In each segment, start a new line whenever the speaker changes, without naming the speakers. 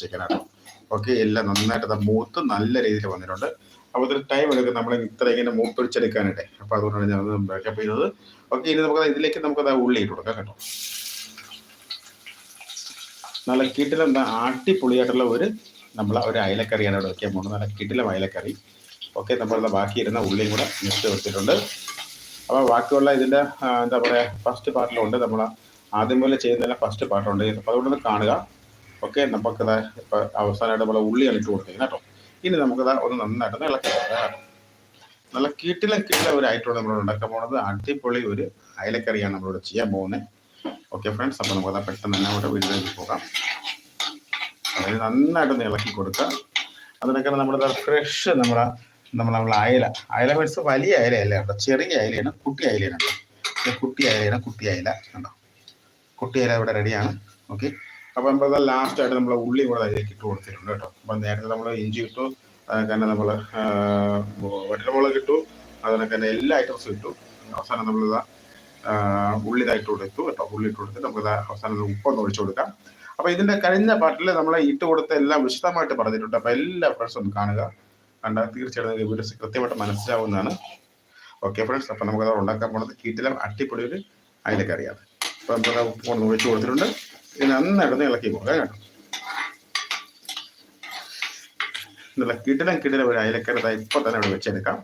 ചിക്കനാണ് ഓക്കെ എല്ലാം നന്നായിട്ട് മൂത്ത് നല്ല രീതിയിൽ വന്നിട്ടുണ്ട്. അപ്പോൾ ഇതൊരു ടൈം എടുക്കും. നമ്മൾ ഇത്ര ഇങ്ങനെ മൂത്തൊഴിച്ചെടുക്കാനായിട്ട് അപ്പോൾ അതുകൊണ്ടാണ് ഞാൻ ബാക്കപ്പ് ചെയ്തത്. ഓക്കെ ഇനി നമുക്ക് ഇതിലേക്ക് നമുക്കത് ഉള്ളി ഇട്ട് കൊടുക്കാം കേട്ടോ. നല്ല കിട്ടില എന്താ ആട്ടിപ്പൊളിയായിട്ടുള്ള ഒരു നമ്മൾ ഒരു അയലക്കറിയാണ് ഇവിടെ വെക്കാൻ പോകുന്നത്. നല്ല കിട്ടിലും അയലക്കറി. ഓക്കെ നമ്മളുടെ ബാക്കി ഇരുന്ന ഉള്ളിയും കൂടെ മിക്സ് വെച്ചിട്ടുണ്ട്. അപ്പോൾ ബാക്കിയുള്ള ഇതിന്റെ എന്താ പറയുക ഫസ്റ്റ് പാർട്ടിലുണ്ട് നമ്മൾ ആദ്യം പോലെ ചെയ്യുന്നതിന്റെ ഫസ്റ്റ് പാർട്ടുണ്ട്. അപ്പോൾ അതുകൊണ്ടൊന്ന് കാണുക. ഓക്കെ നമുക്കത് ഇപ്പൊ അവസാനമായിട്ട് നമ്മൾ ഉള്ളി ഇട്ട് കൊടുക്കുന്നത് കേട്ടോ. ഇനി നമുക്കത് ഒന്ന് നന്നായിട്ട് ഇളക്കി നല്ല കീട്ടിലെ കീട്ടിലെ ഒരു ഐറ്റം നമ്മൾ ഉണ്ടാക്കാൻ പോകുന്നത് അടിപൊളി ഒരു അയലക്കറിയാണ് നമ്മളിവിടെ ചെയ്യാൻ പോകുന്നത് ഓക്കെ ഫ്രണ്ട്സ് അപ്പോൾ നമുക്ക് പെട്ടെന്ന് തന്നെ അവിടെ വീട്ടിലേക്ക് പോകാം. അതായത് നന്നായിട്ടൊന്ന് ഇളക്കി കൊടുക്കുക. അതിനൊക്കെ നമ്മുടെ ഫ്രഷ് നമ്മുടെ നമ്മൾ നമ്മളെ അയല. അയല മീൻസ് വലിയ അയലയല്ല കേട്ടോ. ചെറിയ അയലയാണ് കുട്ടി അയലയാണ് കേട്ടോ. കുട്ടി അയലയാണ് കുട്ടി അയല കണ്ടോ? കുട്ടി അയല ഇവിടെ റെഡിയാണ് ഓക്കെ. അപ്പോൾ നമ്മൾ ലാസ്റ്റ് ആയിട്ട് നമ്മൾ ഉള്ളി കൂടെ അതിലേക്ക് ഇട്ട് കൊടുത്തിട്ടുണ്ട് കേട്ടോ. അപ്പം നേരത്തെ നമ്മൾ ഇഞ്ചി ഇട്ടു അതിനൊക്കെ തന്നെ നമ്മൾ വറ്റൽമുളക് ഇട്ടു അതിനൊക്കെ തന്നെ എല്ലാ ഐറ്റംസും ഇട്ടു. അവസാനം നമ്മളിതാ ഉള്ളി ഇതായിട്ട് കൊടുത്തു കേട്ടോ. ഉള്ളി ഇട്ട് കൊടുത്ത് നമുക്ക് അവസാനം ഉപ്പൊന്ന് ഒഴിച്ചു കൊടുക്കാം. അപ്പൊ ഇതിന്റെ കഴിഞ്ഞ പാർട്ടിൽ നമ്മൾ ഇട്ട് കൊടുത്ത എല്ലാം വിശദമായിട്ട് പറഞ്ഞിട്ടുണ്ട്. അപ്പൊ എല്ലാ ഫ്രണ്ട്സും ഒന്ന് കാണുക. കണ്ട തീർച്ചയായിട്ടും വീഡിയോസ് കൃത്യമായിട്ട് മനസ്സിലാവുന്നതാണ്. ഓക്കെ ഫ്രണ്ട്സ് അപ്പൊ നമുക്ക് അത് ഉണ്ടാക്കാൻ പോകുന്നത് കീറ്റിലും അട്ടിപ്പൊടി ഒരു അറിയാം അപ്പൊ നമുക്ക് ഉപ്പ് ഒന്ന് ഒഴിച്ചു കൊടുത്തിട്ടുണ്ട്. ഇത് നന്നായിട്ടൊന്ന് ഇളക്കി കൊടുക്കാം കേട്ടോ. എന്നുള്ള കിടിലം കിടിലം ഒരു അയലക്കറി ദാ ഇപ്പൊ തന്നെ ഇവിടെ വെച്ചെടുക്കാം.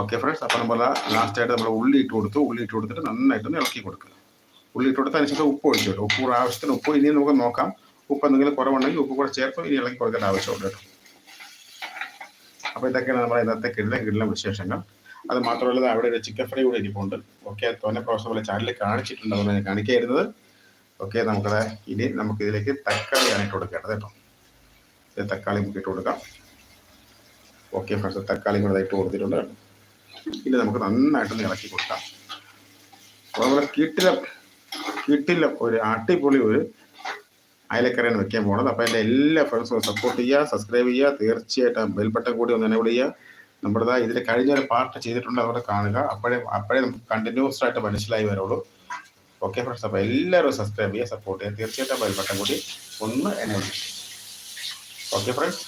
ഓക്കെ ഫ്രണ്ട്സ് അപ്പൊ നമ്മൾ ലാസ്റ്റ് ആയിട്ട് നമ്മൾ ഉള്ളി ഇട്ട് കൊടുത്തു. ഉള്ളി ഇട്ട് കൊടുത്തിട്ട് നന്നായിട്ടൊന്ന് ഇളക്കി കൊടുക്കുക ഉള്ളി ഇട്ട് കൊടുത്ത് അതിനുശേഷം ഉപ്പ് ഒഴിച്ചു കേട്ടോ ഉപ്പ് ആവശ്യത്തിന് ഉപ്പ് ഇനിയും നമുക്ക് നോക്കാം. ഉപ്പ് എന്തെങ്കിലും കുറവുണ്ടെങ്കിൽ ഉപ്പ് കൂടെ ചേർത്ത് ഇനി ഇളക്കി കൊടുക്കേണ്ട ആവശ്യമുണ്ട് കേട്ടോ. അപ്പോൾ ഇതൊക്കെയാണ് നമ്മുടെ ഇന്നത്തെ കിടിലം കിടിലം വിശേഷങ്ങൾ. അത് മാത്രമല്ല അവിടെ ഒരു ചിക്കൻ ഫ്രൈ കൂടെ ഇരിപ്പുണ്ട്. ഓക്കെ തോന്നെ പ്രാവശ്യം പോലെ ചാനലിൽ കാണിച്ചിട്ടുണ്ട് കാണിക്കായിരുന്നത്. ഓക്കെ നമുക്കത് ഇനി നമുക്ക് ഇതിലേക്ക് തക്കാളിയാണ് ഇട്ട് കൊടുക്കേണ്ടത് കേട്ടോ. തക്കാളി നമുക്ക് ഇട്ട് കൊടുക്കാം. ഓക്കെ ഫ്രണ്ട്സ് തക്കാളി കൂടെ ഇട്ട് കൊടുത്തിട്ടുണ്ട്. ഇനി നമുക്ക് നന്നായിട്ടൊന്ന് ഇളക്കി കൊടുക്കാം. അപ്പോൾ നമ്മുടെ കിട്ടിലം കിട്ടിലം ഒരു അടിപൊളി ഒരു അയലക്കറിയാണ് വെക്കാൻ പോണത്. അപ്പോൾ എന്റെ എല്ലാ ഫ്രണ്ട്സും സപ്പോർട്ട് ചെയ്യുക സബ്സ്ക്രൈബ് ചെയ്യുക. തീർച്ചയായിട്ടും ബെൽബട്ടൺ കൂടി ഒന്ന് എനേബിൾ ചെയ്യുക. നമ്മുടെ ഇതിൽ കഴിഞ്ഞ ഒരു പാർട്ട് ചെയ്തിട്ടുണ്ട് അവിടെ കാണുക. അപ്പോഴേ അപ്പോഴേ നമുക്ക് കണ്ടിന്യൂസ് ആയിട്ട് മനസ്സിലായി വരുള്ളൂ. ഓക്കെ ഫ്രണ്ട്സ് അപ്പോൾ എല്ലാവരും സബ്സ്ക്രൈബ് ചെയ്യുക സപ്പോർട്ട് ചെയ്യുക. തീർച്ചയായിട്ടും ബെൽബട്ടൺ കൂടി ഒന്ന് എന്നെ ഓക്കെ ഫ്രണ്ട്സ്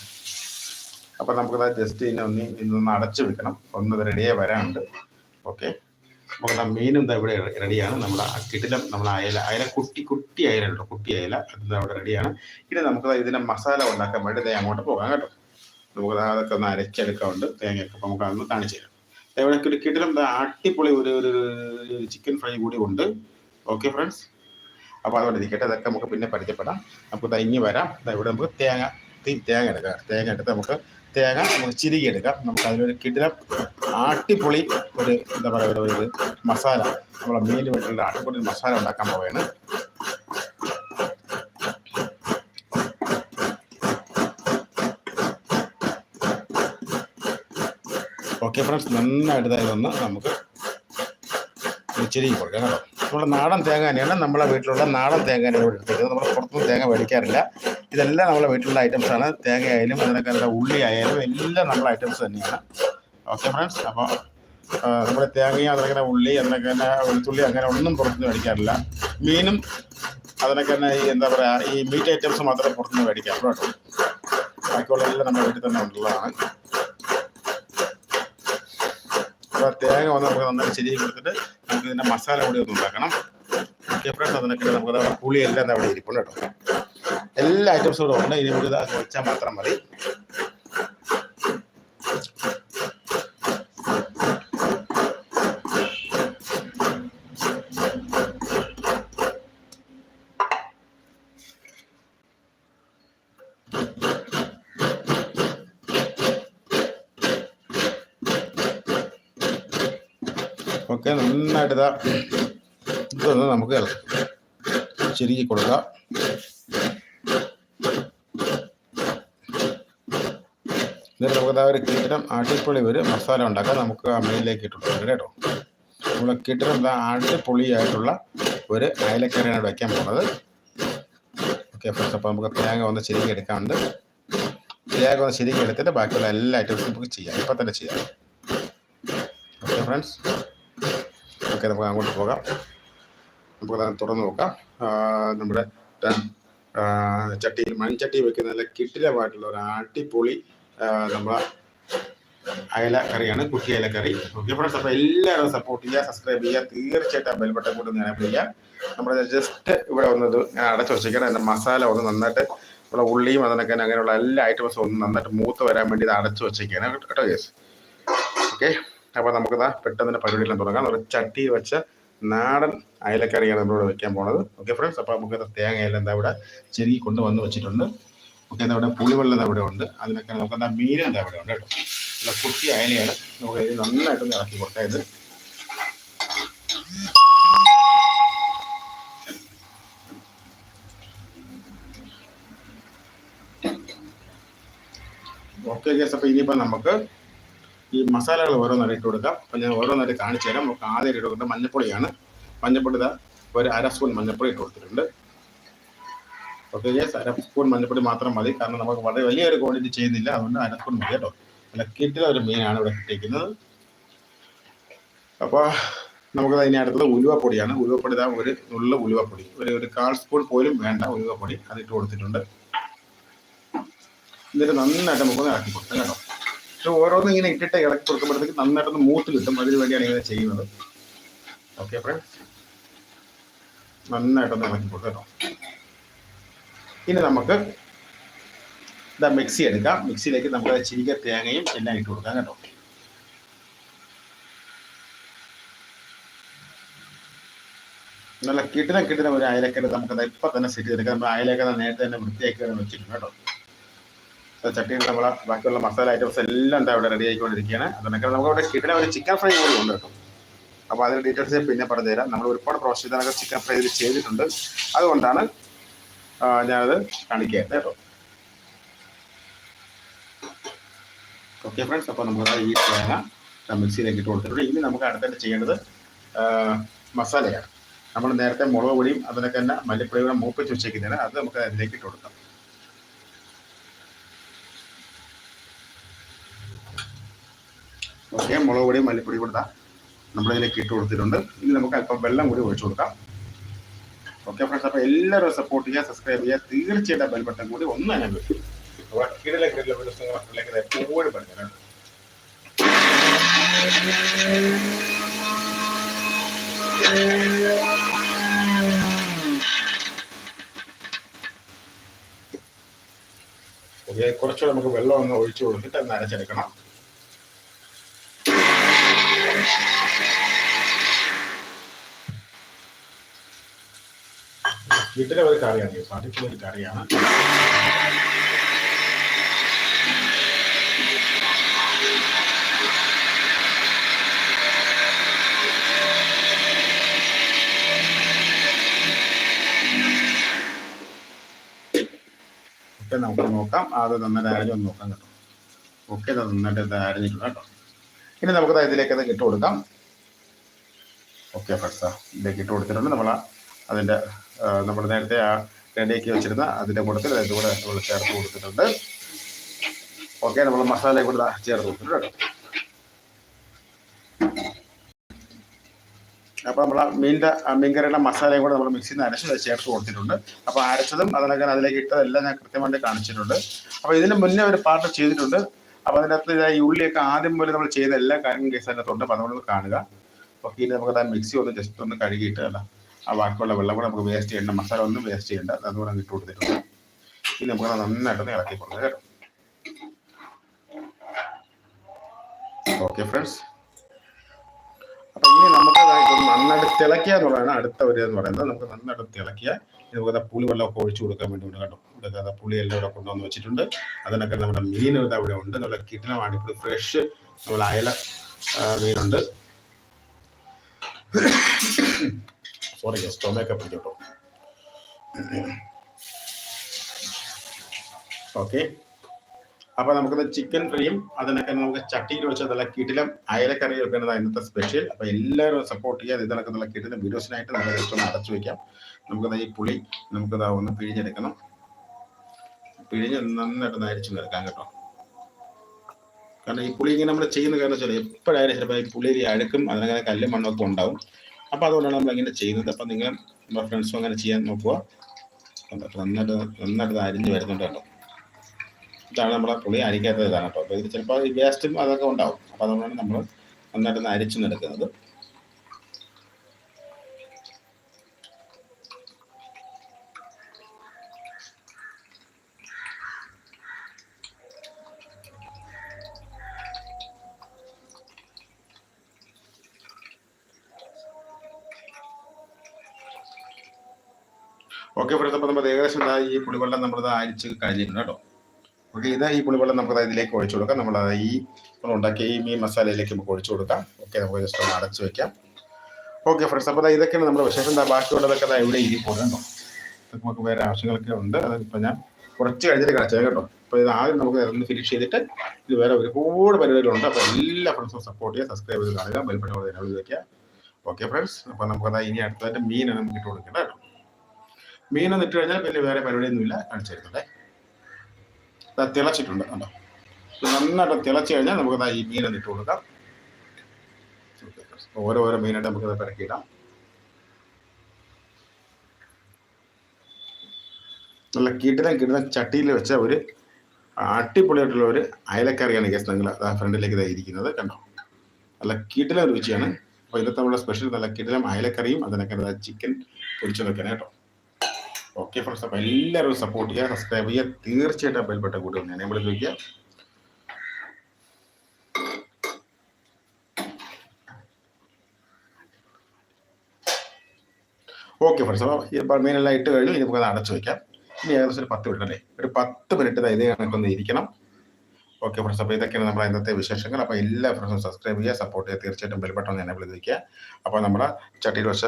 അപ്പോൾ നമുക്ക് ജസ്റ്റ് ഇനി ഒന്ന് ഇന്നൊന്ന് അടച്ചു വെക്കണം. ഒന്ന് റെഡിയായി വരാനുണ്ട്. ഓക്കെ? നമ്മൾ മീനും ദാ ഇവിടെ റെഡിയാണ് നമ്മുടെ കിടിലം നമ്മൾ അയല. അയല കുട്ടി കുട്ടി അയല കേട്ടോ കുട്ടി അയല. അത് അവിടെ റെഡിയാണ് ഇനി നമുക്ക് ദാ ഇതിന്റെ മസാല ഉണ്ടാക്കാൻ വേണ്ടി ദേ അങ്ങോട്ട് പോകാം കേട്ടോ. നമുക്ക് അതൊക്കെ ഒന്ന് അരച്ചെടുക്കാറുണ്ട് തേങ്ങയൊക്കെ അപ്പോൾ നമുക്ക് അതൊന്ന് കാണിച്ചു തരാം. ഇവിടെ കിടിലം അടിപൊളി ഒരു ഒരു ചിക്കൻ ഫ്രൈ കൂടി ഉണ്ട്. ഓക്കെ ഫ്രണ്ട്സ് അപ്പോൾ അതുകൊണ്ട് ഇരിക്കട്ടെ അതൊക്കെ നമുക്ക് പിന്നെ പരിചയപ്പെടാം. നമുക്ക് ഇനി വരാം. ഇവിടെ നമുക്ക് തേങ്ങ തീ തേങ്ങ എടുക്കാം. തേങ്ങ എടുത്ത് നമുക്ക് തേങ്ങ നമുക്ക് ചിരികി എടുക്കാം. നമുക്ക് അതിനൊരു കിടിലം ആട്ടിപ്പൊളി ഒരു എന്താ പറയുക ഒരു മസാല. നമ്മളെ മീൻ വേണ്ടിയുള്ള ആട്ടിപ്പൊളി മസാല ഉണ്ടാക്കാൻ പോവുകയാണ്. ഓക്കെ ഫ്രണ്ട്സ് നന്നായിട്ട് ഇതായി വന്ന് നമുക്ക് ചിരികി കൊടുക്കാം കേട്ടോ. നമ്മുടെ നാടൻ തേങ്ങ തന്നെയാണ് നമ്മളെ വീട്ടിലുള്ള നാടൻ തേങ്ങ തന്നെയാണ് ഇവിടെ എടുത്തിരിക്കുന്നത് നമ്മൾ പുറത്തുനിന്ന് തേങ്ങ മേടിക്കാറില്ല. ഇതെല്ലാം നമ്മളെ വീട്ടിലുള്ള ഐറ്റംസ് ആണ്. തേങ്ങ ആയാലും അതിനൊക്കെ ഉള്ളി ആയാലും എല്ലാം നമ്മളെ ഐറ്റംസ് തന്നെയാണ്. ഓക്കെ ഫ്രണ്ട്സ് അപ്പോൾ നമ്മുടെ തേങ്ങയും അതിനൊക്കെ ഉള്ളി അതിനൊക്കെ തന്നെ വെളുത്തുള്ളി അങ്ങനെ ഒന്നും പുറത്തുനിന്ന് മേടിക്കാറില്ല. മീനും അതിനൊക്കെ തന്നെ ഈ എന്താ പറയുക ഈ മീറ്റ് ഐറ്റംസ് മാത്രമേ പുറത്തുനിന്ന് മേടിക്കാറുള്ളൂ കേട്ടോ. ബാക്കിയുള്ള എല്ലാം നമ്മുടെ വീട്ടിൽ തന്നെ ഉള്ളതാണ്. തേങ്ങ വന്ന് നമുക്ക് നന്നായി ശരിയാക്കി കൊടുത്തിട്ട് നമുക്ക് മസാല കൂടി ഒന്ന് ഉണ്ടാക്കണം. ഫ്രണ്ട്സ് അതിനൊക്കെ നമുക്ക് പുളി എല്ലാം അവിടെ ഇരിപ്പുണ്ട് കേട്ടോ. എല്ലാ ഐറ്റംസും കൂടെ ഉണ്ട്. ഇനി വെച്ചാൽ മാത്രം മതി. ഓക്കെ നന്നായിട്ട് ഇതാ. ഇതൊന്ന് നമുക്ക് ചെരുകി കൊടുക്കാം. എന്നിട്ട് നമുക്ക് ഒരു കിട്ടണം അടിപൊളി ഒരു മസാല ഉണ്ടാക്കാം. നമുക്ക് ആ മീനിലേക്ക് ഇട്ട് കൊടുക്കാം കേട്ടോ. നമ്മൾ കിട്ടണം എന്താ അടിപൊളിയായിട്ടുള്ള ഒരു അയലക്കറിയാണ് വയ്ക്കാൻ പോകുന്നത് ഓക്കെ ഫ്രണ്ട്സ് അപ്പോൾ നമുക്ക് തേങ്ങ ഒന്ന് ശരിക്കും എടുക്കാണ്ട് തേങ്ങ ഒന്ന് ശരിക്കും എടുത്തിട്ട് ബാക്കിയുള്ള എല്ലാ ഐറ്റംസും നമുക്ക് ചെയ്യാം. ഇപ്പം തന്നെ ചെയ്യാം. ഓക്കെ ഫ്രണ്ട്സ് ഓക്കെ നമുക്ക് അങ്ങോട്ട് പോകാം. നമുക്ക് തുറന്നു നോക്കാം. നമ്മുടെ ചട്ടിയിൽ മൺചട്ടി വെക്കുന്ന നല്ല കിട്ടിലമായിട്ടുള്ള ഒരു അടിപൊളി നമ്മളെ അയല കറിയാണ് കുട്ടി അയല കറി ഓക്കെ ഫ്രണ്ട്സ് അപ്പോൾ എല്ലാവരും സപ്പോർട്ട് ചെയ്യുക സബ്സ്ക്രൈബ് ചെയ്യുക. തീർച്ചയായിട്ടും ബെൽബട്ടൻ കൂടി എനേബിൾ ചെയ്യുക. നമ്മുടെ ജസ്റ്റ് ഇവിടെ വന്നത് ഞാൻ അടച്ചു വെച്ചിരിക്കണം അതിന്റെ മസാല ഒന്ന് നന്നായിട്ട് ഇവിടെ ഉള്ളിയും അതിനൊക്കെ അങ്ങനെയുള്ള എല്ലാ ഐറ്റംസും ഒന്ന് നന്നായിട്ട് മൂത്ത് വരാൻ വേണ്ടി ഇത് അടച്ചു വെച്ചിരിക്കുകയാണ്. കേട്ടോ കേസ് ഓക്കെ അപ്പോൾ നമുക്കിതാ പെട്ടെന്ന് പരിപാടിയെല്ലാം തുടങ്ങാം. ഒരു ചട്ടി വെച്ച നാടൻ അയലക്കറിയാണ് നമ്മളിവിടെ വെക്കാൻ പോണത്. ഓക്കെ ഫ്രണ്ട്സ് അപ്പോൾ നമുക്ക് തേങ്ങയെല്ലാം എന്താ ഇവിടെ ചെരുകി കൊണ്ട് വന്ന് വെച്ചിട്ടുണ്ട്. ഓക്കെ എന്താ ഇവിടെ പുളിവെള്ളം എന്താ ഇവിടെ ഉണ്ട്? അതിനൊക്കെ നമുക്ക് എന്താ മീൻ എന്താ ഇവിടെ ഉണ്ട് കേട്ടോ. കുട്ടി അയലയാണ്. നമുക്ക് ഇത് നന്നായിട്ടൊന്ന് ഇറക്കി കൊടുക്കാം ഇത്. ഓക്കെ കേസ് അപ്പോൾ ഇനിയിപ്പോൾ നമുക്ക് ഈ മസാലകൾ ഓരോന്നായിട്ട് ഇട്ട് കൊടുക്കാം ഞാൻ ഓരോന്നായിട്ട് കാണിച്ചു തരാം. നമുക്ക് ആദ്യം ഇട്ട് കൊടുക്കുന്നത് മഞ്ഞപ്പൊടിയാണ്. മഞ്ഞപ്പൊടി ഇതാ ഒരു അര സ്പൂൺ മഞ്ഞപ്പൊടി ഇട്ട് കൊടുത്തിട്ടുണ്ട്. ഓക്കെ യെസ് അര സ്പൂൺ മഞ്ഞപ്പൊടി മാത്രം മതി. കാരണം നമുക്ക് വളരെ വലിയൊരു ക്വാണ്ടിറ്റി ചെയ്യുന്നില്ല. അതുകൊണ്ട് അര സ്പൂൺ മതി കേട്ടോ. അല്ല കിട്ടിയ ഒരു മീനാണ് ഇവിടെ കിട്ടിയിരിക്കുന്നത്. അപ്പോൾ നമുക്ക് അതിന് അടുത്തത് ഉലുവപ്പൊടിയാണ്. ഉലുവപ്പൊടി ഇതാ ഒരു നുള്ള ഉലുവപ്പൊടി. ഒരു ഒരു കാൽ സ്പൂൺ പോലും വേണ്ട ഉലുവപ്പൊടി അതിട്ട് കൊടുത്തിട്ടുണ്ട്. എന്നിട്ട് നന്നായിട്ട് നമുക്കൊന്ന് ഇറക്കി കൊടുക്കാം കേട്ടോ. പക്ഷെ ഓരോന്നും ഇങ്ങനെ ഇട്ടിട്ട് ഇളക്കി കൊടുക്കുമ്പോഴത്തേക്ക് നന്നായിട്ടൊന്ന് മൂത്ത് കിട്ടും അതിന് വേണ്ടിയാണ് ഇങ്ങനെ ചെയ്യുന്നത്. ഓക്കെ ഫ്രണ്ട്സ് നന്നായിട്ടൊന്ന് ഇളക്കി കൊടുക്കാം കേട്ടോ. ഇനി നമുക്ക് ഇതാ മിക്സി എടുക്കാം. മിക്സിയിലേക്ക് നമുക്ക് ചിരിക തേങ്ങയും എല്ലാം ഇട്ട് കൊടുക്കാം കേട്ടോ. നല്ല കിട്ടുന്ന കിട്ടുന്ന ഒരു അയലക്കര നമുക്ക് ഇപ്പൊ തന്നെ സെറ്റ് ചെയ്തെടുക്കാം. അയലക്കര നേരത്തെ തന്നെ വൃത്തിയാക്കി വെച്ചിട്ടുണ്ട് കേട്ടോ. ചട്ടിയിൽ നമ്മളെ ബാക്കിയുള്ള മസാല ഐറ്റംസ് എല്ലാം എന്താ ഇവിടെ റെഡി ആയിക്കൊണ്ടിരിക്കുകയാണ്. അതിനൊക്കെ നമുക്ക് ഇവിടെ കിട്ടണ ഒരു ചിക്കൻ ഫ്രൈ കൂടി ഉണ്ട് കേട്ടോ. അപ്പോൾ അതിന്റെ ഡീറ്റെയിൽസ് പിന്നെ പറഞ്ഞു തരാം നമ്മൾ ഒരുപാട് പ്രാവശ്യം ഇതിനൊക്കെ ചിക്കൻ ഫ്രൈ ഇതിൽ ചെയ്തിട്ടുണ്ട്. അതുകൊണ്ടാണ് ഞാനത് കാണിക്കുന്നത് കേട്ടോ. ഓക്കെ ഫ്രണ്ട്സ് അപ്പോൾ നമുക്ക് ഈ തേങ്ങ മിക്സിയിലേക്ക് ഇട്ട് കൊടുത്തിട്ടുണ്ട്. ഇനി നമുക്ക് അടുത്തായിട്ട് ചെയ്യേണ്ടത് മസാലയാണ്. നമ്മൾ നേരത്തെ മുളക് പൊടിയും അതിനൊക്കെ തന്നെ മല്ലിപ്പൊടിയും കൂടെ മൂപ്പിച്ച് വെച്ചേക്കുന്നതാണ്. അത് നമുക്ക് അതിലേക്ക് ഇട്ട് കൊടുക്കാം. ഓക്കെ മുളക് പൊടിയും മല്ലിപ്പൊടിയും കൊടുത്താൽ നമ്മളിതിലേക്ക് ഇട്ട് കൊടുത്തിട്ടുണ്ട്. ഇനി നമുക്ക് അല്പം വെള്ളം കൂടി ഒഴിച്ചു കൊടുക്കാം. ഓക്കെ ഫ്രണ്ട്സ് അപ്പോൾ എല്ലാവരും സപ്പോർട്ട് ചെയ്യുക സബ്സ്ക്രൈബ് ചെയ്യുക. തീർച്ചയായിട്ടും ബെൽ ബട്ടൺ കൂടി ഒന്ന് തന്നെ എപ്പോഴും പഠിക്കാനുണ്ട് കുറച്ചുകൂടെ നമുക്ക് വെള്ളം ഒന്ന് ഒഴിച്ചു കൊടുത്തിട്ട് ഒന്ന് വീട്ടിലെ ഒരു കറിയാണ്. അടിപൊളി ഒരു കറിയാണ്. ഒക്കെ നമുക്ക് നോക്കാം. അത് നന്നായിട്ട് അരഞ്ഞൊന്ന് നോക്കാം കേട്ടോ. ഓക്കെ അത് നന്നായിട്ട് ഇത് അരഞ്ഞിട്ടുണ്ട് കേട്ടോ. ഇനി നമുക്ക് ഇതിലേക്ക് അത് ഇട്ട് കൊടുക്കാം. ഓക്കെ ഫ്രണ്ട്സാ ഇതിലേക്ക് ഇട്ട് കൊടുത്തിട്ടുണ്ട്. നമ്മൾ അതിന്റെ നമ്മൾ നേരത്തെ ആ റെഡിയാക്കി വെച്ചിരുന്ന അതിന്റെ കൂട്ടത്തിൽ അതിന്റെ കൂടെ നമ്മൾ ചേർത്ത് കൊടുത്തിട്ടുണ്ട്. ഓക്കെ നമ്മൾ മസാല കൂടെ ചേർത്ത് കൊടുത്തിട്ടുണ്ട് അപ്പോൾ നമ്മൾ മീനിന്റെ മീൻകറിയുടെ മസാലയും കൂടെ നമ്മൾ മിക്സിയിൽ നിന്ന് അരച്ചത് ചേർത്ത് കൊടുത്തിട്ടുണ്ട്. അപ്പോൾ അരച്ചതും അതിനൊക്കെ അതിലേക്ക് ഇട്ടതെല്ലാം ഞാൻ കൃത്യമായിട്ട് കാണിച്ചിട്ടുണ്ട്. അപ്പോൾ ഇതിന് മുന്നേ ഒരു പാർട്ട് ചെയ്തിട്ടുണ്ട്. അപ്പോൾ അതിനകത്ത് ഈ ഉള്ളിയൊക്കെ ആദ്യം പോലെ നമ്മൾ ചെയ്ത എല്ലാ കാര്യങ്ങളും കേസ് അതിനകത്തുണ്ട്. അപ്പോൾ അതുകൊണ്ട് കാണുക. ഓക്കെ ഇനി നമുക്ക് അത് മിക്സി ഒന്ന് ജസ്റ്റ് ഒന്ന് കഴുകിയിട്ട് അല്ല ആ ബാക്കിയുള്ള വെള്ളം കൂടെ നമുക്ക് വേസ്റ്റ് ചെയ്യേണ്ട മസാല ഒന്നും വേസ്റ്റ് ചെയ്യേണ്ട അതുകൂടെ അങ്ങ് ഇട്ട് കൊടുത്തിട്ടുണ്ട്. ഇനി നമുക്ക് നന്നായിട്ട് നന്നായിട്ടൊന്ന് ഇളക്കി കൊടുക്കുക കേട്ടോ. ഓക്കെ ഫ്രണ്ട്സ് അപ്പൊ ഇനി നമുക്ക് നന്നായിട്ട് തിളക്കുക എന്നുള്ളതാണ് അടുത്ത ഒരു എന്ന് പറയുന്നത്. നമുക്ക് നന്നായിട്ട് തിളക്കുക ഇതുപോലെ പുളി വെള്ളമൊക്കെ ഒഴിച്ചു കൊടുക്കാൻ വേണ്ടി ഉണ്ട് കേട്ടോ പുളി എല്ലാം ഇവിടെ കൊണ്ടുവന്ന് വെച്ചിട്ടുണ്ട്. അതിനൊക്കെ നമ്മുടെ മീൻ ഇത് അവിടെ ഉണ്ട്. നല്ല കിട്ടണമാണ് ഇപ്പോൾ ഫ്രഷ് നമ്മൾ അയല മീനുണ്ട്. സോറി സ്റ്റൊമയൊക്കെ പിടിക്കട്ടോ ഓക്കെ അപ്പൊ നമുക്ക് ചിക്കൻ ഫ്രൈയും അതിനൊക്കെ നമുക്ക് ചട്ടിയിൽ വെച്ച് നല്ല കിടിലം അയലക്കറി വെക്കുന്നതാണ് ഇന്നത്തെ സ്പെഷ്യൽ അപ്പൊ എല്ലാവരും സപ്പോർട്ട് ചെയ്യാതെ ഇതിനൊക്കെ നല്ല കിടിലം വീഡിയോസിനായിട്ട് നമ്മൾ ജസ്റ്റ് അടച്ചു വെക്കാം. നമുക്ക് ഈ പുളി നമുക്ക് ഇതാ ഒന്ന് പിഴിഞ്ഞെടുക്കണം. പിഴിഞ്ഞ് നന്നായിട്ട് അരിച്ചു നിൽക്കാം കേട്ടോ. കാരണം ഈ പുളി ഇങ്ങനെ നമ്മൾ ചെയ്യുന്ന കാരണം വെച്ചാൽ എപ്പോഴായാലും ചിലപ്പോൾ ഈ പുളിയിൽ അഴുക്കും അതിനങ്ങനെ കല്ലും മണ്ണൊക്കെ ഉണ്ടാവും. അപ്പൊ അതുകൊണ്ടാണ് നമ്മൾ ഇങ്ങനെ ചെയ്യുന്നത്. അപ്പൊ നിങ്ങൾ നമ്മുടെ ഫ്രണ്ട്സും അങ്ങനെ ചെയ്യാൻ നോക്കുക നന്നായിട്ട് നന്നായിട്ട് അരിഞ്ഞ് വരുന്നുണ്ട് കേട്ടോ ഇതാണ് നമ്മുടെ പുളി അരിക്കാത്ത ഇതാണ് കേട്ടോ. അപ്പോൾ ഇത് ചിലപ്പോൾ വേസ്റ്റും അതൊക്കെ ഉണ്ടാവും. അപ്പോൾ അതുകൊണ്ടാണ് നമ്മൾ നന്നായിട്ട് അരിച്ചു എടുക്കുന്നത് ഓക്കെ ഫ്രണ്ട്സ് അപ്പോൾ നമ്മൾ ഏകദേശം ഈ പുളിവെള്ളം നമ്മളത് അരിച്ച് കഴിഞ്ഞിട്ടുണ്ട് കേട്ടോ. ഓക്കെ ഇത് ഈ പുളിവെള്ളം നമുക്ക് ഇതിലേക്ക് ഒഴിച്ചു കൊടുക്കാം. നമ്മൾ ഈ നമ്മൾ ഉണ്ടാക്കിയ ഈ മീൻ മസാലയിലേക്ക് നമുക്ക് ഒഴിച്ചു കൊടുക്കാം. ഓക്കെ നമുക്ക് ജസ്റ്റ് ഒന്ന് അടച്ചു വെക്കാം. ഓക്കെ ഫ്രണ്ട്സ് അപ്പോൾ ഇതൊക്കെയാണ് നമ്മുടെ വിശേഷം. ബാക്കിയുള്ളതൊക്കെ അതാ ഇവിടെ പോകുന്നുണ്ടോ ഇതൊക്കെ നമുക്ക് വേറെ ആവശ്യങ്ങളൊക്കെ ഉണ്ട്. അതിപ്പോൾ ഞാൻ കുറച്ച് കഴിഞ്ഞിട്ട് കാണിച്ചത് കേട്ടോ. അപ്പോൾ ഇത് ആദ്യം നമുക്ക് ഇറങ്ങി ഫിനിഷ് ചെയ്തിട്ട് ഇത് വേറെ ഒരുപാട് പരിപാടികളുണ്ട്. അപ്പോൾ എല്ലാ ഫ്രണ്ട്സും സപ്പോർട്ട് ചെയ്യുക സബ്സ്ക്രൈബ് ചെയ്ത് കാണുക എനേബിൾ വയ്ക്കുക ഓക്കെ ഫ്രണ്ട്സ് അപ്പോൾ നമുക്കതാ ഇനി അടുത്തതായിട്ട് മീനാണ് നമുക്ക് ഇട്ട് കൊടുക്കേണ്ടത് കേട്ടോ. മീനൊന്നും ഇട്ട് കഴിഞ്ഞാൽ പിന്നെ വേറെ പരിപാടിയൊന്നുമില്ല. ദാ തിളച്ചിട്ടുണ്ട് കണ്ടോ? നന്നായിട്ട് തിളച്ച് കഴിഞ്ഞാൽ നമുക്ക് ഈ മീനൊന്ന് ഇട്ട് കൊടുക്കാം. ഓരോരോ ഓരോ മീനായിട്ട് നമുക്ക് പിറക്കിയിടാം നല്ല കിടിലം കിടിലം ചട്ടിയിൽ വെച്ച ഒരു അടിപൊളിയായിട്ടുള്ള ഒരു അയലക്കറിയാണ് ഗസ് നിങ്ങൾ ഫ്രണ്ടിലേക്ക് ഇതായി ഇരിക്കുന്നത് കണ്ടോ? നല്ല കിടിലം രുചിയാണ്. അപ്പോൾ ഇന്നത്തെ നമ്മുടെ സ്പെഷ്യൽ നല്ല കിടിലം അയലക്കറിയും അതിനൊക്കെ ചിക്കൻ പൊരിച്ചു പൊരിച്ചതൊക്കെയാണ് കേട്ടോ. ഓക്കെ ഫ്രണ്ട്സ് അപ്പോൾ എല്ലാവരും സപ്പോർട്ട് ചെയ്യുക സബ്സ്ക്രൈബ് ചെയ്യുക. തീർച്ചയായിട്ടും ബെൽപ്പെട്ട കൂടി ഒന്ന് ഞാൻ ചെയ്ത് വയ്ക്കുക ഓക്കെ ഫ്രണ്ട്സ് അപ്പോൾ മീനെല്ലാം ഇട്ട് കഴിഞ്ഞു ഇനി നമുക്ക് അത് അടച്ചു വെക്കാം. ഇനി ഏകദേശം ഒരു പത്ത് മിനിറ്റ് അല്ലേ? ഒരു പത്ത് മിനിറ്റ് ഇതേ കണക്കൊന്ന് ഇരിക്കണം. ഓക്കെ ഫ്രണ്ട്സ് അപ്പോൾ ഇതൊക്കെയാണ് നമ്മുടെ ഇന്നത്തെ വിശേഷങ്ങൾ. അപ്പോൾ എല്ലാ ഫ്രണ്ട്സും സബ്സ്ക്രൈബ് ചെയ്യുക സപ്പോർട്ട് ചെയ്യുക. തീർച്ചയായിട്ടും ബെൽബട്ടൺ എനേബിൾ ചെയ്ത് വയ്ക്കുക അപ്പോൾ നമ്മുടെ ചട്ടിയിൽ വശ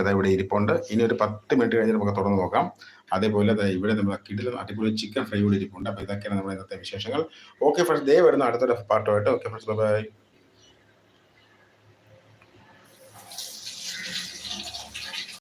കറി ഇവിടെ ഇരിപ്പുണ്ട്. ഇനി ഒരു പത്ത് മിനിറ്റ് കഴിഞ്ഞ് നമുക്ക് തുറന്ന് നോക്കാം. അതേപോലെ ഇവിടെ നമ്മൾ കിടിലും അടിപൊളി ചിക്കൻ ഫ്രൈ കൂടി ഇരിപ്പുണ്ട്. അപ്പോൾ ഇതൊക്കെയാണ് നമ്മുടെ ഇന്നത്തെ വിശേഷങ്ങൾ. ഓക്കെ ഫ്രണ്ട്സ് ദേ വരുന്ന അടുത്തൊരു പാർട്ടുമായിട്ട് ഓക്കെ ഫ്രണ്ട്സ് ബൈ